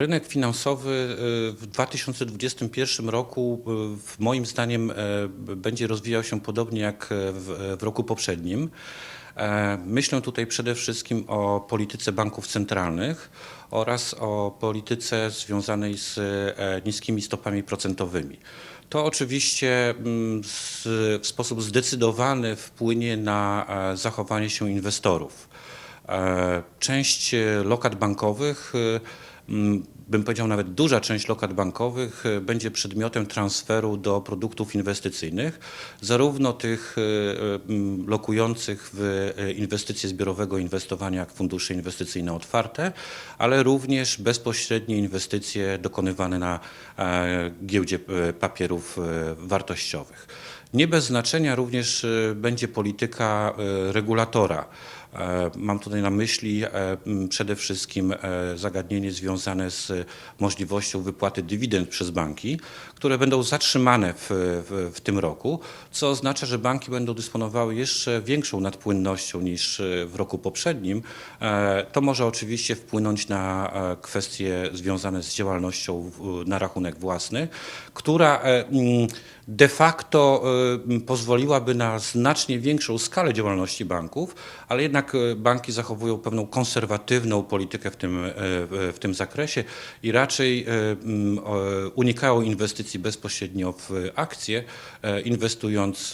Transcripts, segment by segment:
Rynek finansowy y, w 2021 roku y, moim zdaniem b- będzie rozwijał się podobnie jak w, roku poprzednim. E, Myślę tutaj przede wszystkim o polityce banków centralnych oraz o polityce związanej z e, niskimi stopami procentowymi. To oczywiście mm, w sposób zdecydowany wpłynie na e, zachowanie się inwestorów. Część lokat bankowych, bym powiedział nawet duża część lokat bankowych e, będzie przedmiotem transferu do produktów inwestycyjnych, zarówno tych e, e, lokujących w inwestycje zbiorowego inwestowania jak fundusze inwestycyjne otwarte, ale również bezpośrednie inwestycje dokonywane na giełdzie papierów wartościowych. Nie bez znaczenia również e, będzie polityka e, regulatora. E, Mam tutaj na myśli e, przede wszystkim e, zagadnienie związane z możliwością wypłaty dywidend przez banki, które będą zatrzymane w, w, w tym roku, co oznacza, że banki będą dysponowały jeszcze większą nadpłynnością niż e, w roku poprzednim. To może oczywiście wpłynąć na kwestie związane z działalnością na rachunek własny, która de facto e, pozwoliłaby na znacznie większą skalę działalności banków, ale jednak e, banki zachowują pewną konserwatywną politykę w tym, e, w tym zakresie i raczej unikają inwestycji bezpośrednio w akcje, inwestując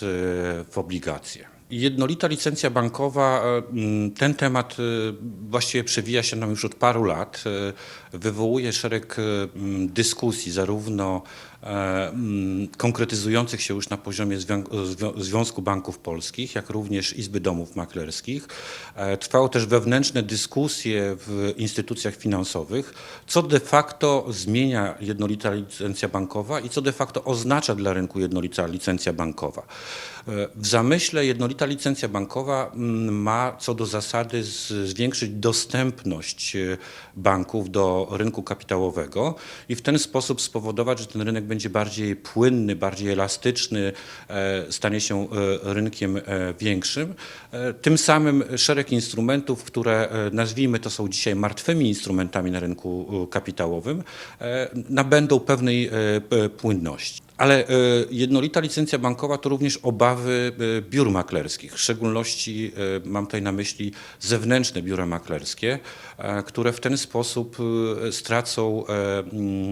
w obligacje. Jednolita licencja bankowa, e, ten temat e, właściwie przewija się nam już od paru lat. e, Wywołuje szereg dyskusji, zarówno konkretyzujących się już na poziomie Zwią- Zwią- Związku Banków Polskich, jak również Izby Domów Maklerskich. Trwały też wewnętrzne dyskusje w instytucjach finansowych, co de facto zmienia jednolita licencja bankowa i co de facto oznacza dla rynku jednolita licencja bankowa. W zamyśle jednolita licencja bankowa mm, ma co do zasady zwiększyć dostępność e, banków do rynku kapitałowego i w ten sposób spowodować, że ten rynek będzie bardziej płynny, bardziej elastyczny, e, stanie się e, rynkiem większym. Tym samym szereg instrumentów, które nazwijmy to są dzisiaj martwymi instrumentami na rynku kapitałowym, nabędą pewnej płynności. Ale e, jednolita licencja bankowa to również obawy e, biur maklerskich. W szczególności e, mam tutaj na myśli zewnętrzne biura maklerskie, które w ten sposób stracą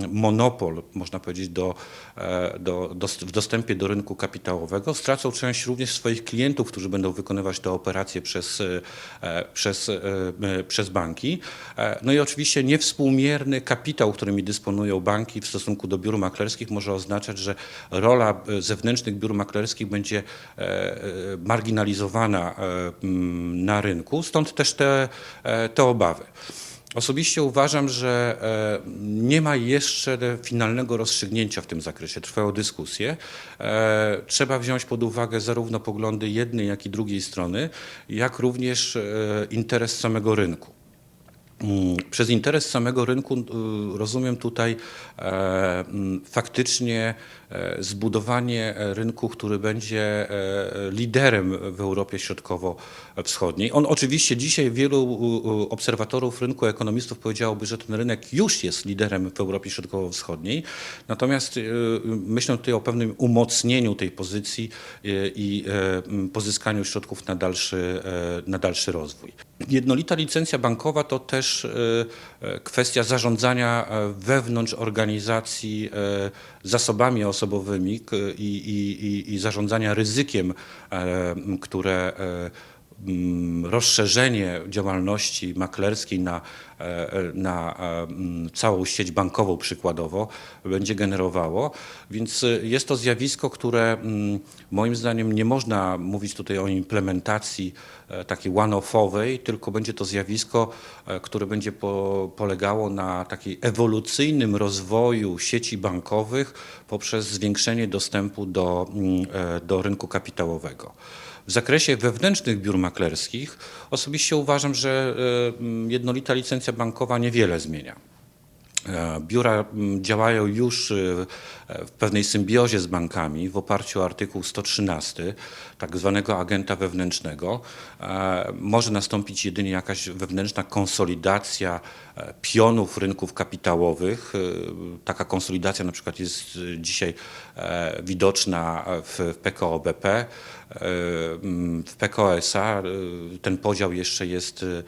monopol, można powiedzieć, do, do, do, w dostępie do rynku kapitałowego. Stracą część również swoich klientów, którzy będą wykonywać te operacje przez, przez, przez banki. No i oczywiście niewspółmierny kapitał, którymi dysponują banki w stosunku do biur maklerskich może oznaczać, że rola e, zewnętrznych biur maklerskich będzie e, e, marginalizowana mm, na rynku, stąd też te, te obawy. Osobiście uważam, że nie ma jeszcze finalnego rozstrzygnięcia w tym zakresie. Trwają dyskusje. Trzeba wziąć pod uwagę zarówno poglądy jednej, jak i drugiej strony, jak również interes samego rynku. Mm, Przez interes samego rynku y, rozumiem tutaj e, mm, faktycznie e, zbudowanie e, rynku, który będzie liderem w Europie Środkowo-Wschodniej. On oczywiście dzisiaj wielu obserwatorów rynku, ekonomistów powiedziałoby, że ten rynek już jest liderem w Europie Środkowo-Wschodniej. Natomiast y, myślę tutaj o pewnym umocnieniu tej pozycji y, i e, m, pozyskaniu środków na dalszy, na dalszy rozwój. Jednolita licencja bankowa to też e, e, kwestia zarządzania e, wewnątrz organizacji e, zasobami osobowymi i, i, i, zarządzania ryzykiem, e, które rozszerzenie działalności maklerskiej na, e, e, na e, mm, całą sieć bankową przykładowo będzie generowało. Więc jest to zjawisko, które mm, moim zdaniem nie można mówić tutaj o implementacji takiej one-offowej, tylko będzie to zjawisko, które będzie po, polegało na takiej ewolucyjnym rozwoju sieci bankowych poprzez zwiększenie dostępu do, mm, do rynku kapitałowego. W zakresie wewnętrznych biur maklerskich osobiście uważam, że e, jednolita licencja bankowa niewiele zmienia. E, Biura działają już e, w pewnej symbiozie z bankami w oparciu o artykuł 113, tak zwanego agenta wewnętrznego. Może nastąpić jedynie jakaś wewnętrzna konsolidacja pionów rynków kapitałowych. E, Taka konsolidacja na przykład jest e, dzisiaj e, widoczna w PKO BP. E, W PKO SA e, ten podział jeszcze jest e,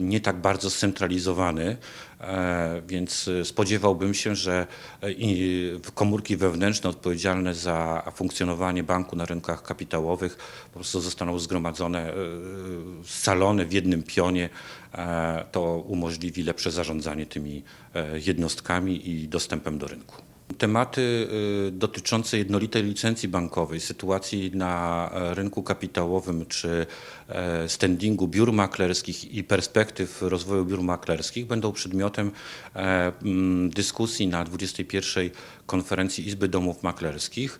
nie tak bardzo scentralizowany, e, więc e, spodziewałbym się, że e, komórki wewnętrzne odpowiedzialne za funkcjonowanie banku na rynkach kapitałowych po prostu zostaną zgromadzone, e, scalone w jednym pionie. To umożliwi lepsze zarządzanie tymi e, jednostkami i dostępem do rynku. Tematy y, dotyczące jednolitej licencji bankowej, sytuacji na e, rynku kapitałowym czy e, standingu biur maklerskich i perspektyw rozwoju biur maklerskich będą przedmiotem e, dyskusji na 21. konferencji Izby Domów Maklerskich.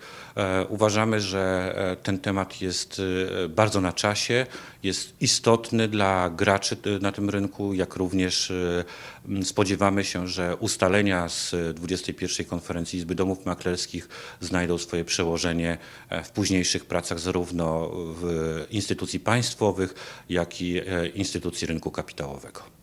Uważamy, że ten temat jest bardzo na czasie, jest istotny dla graczy na tym rynku, jak również spodziewamy się, że ustalenia z 21. konferencji Izby Domów Maklerskich znajdą swoje przełożenie e, w późniejszych pracach zarówno w instytucji państwowych, jak i e, instytucji rynku kapitałowego.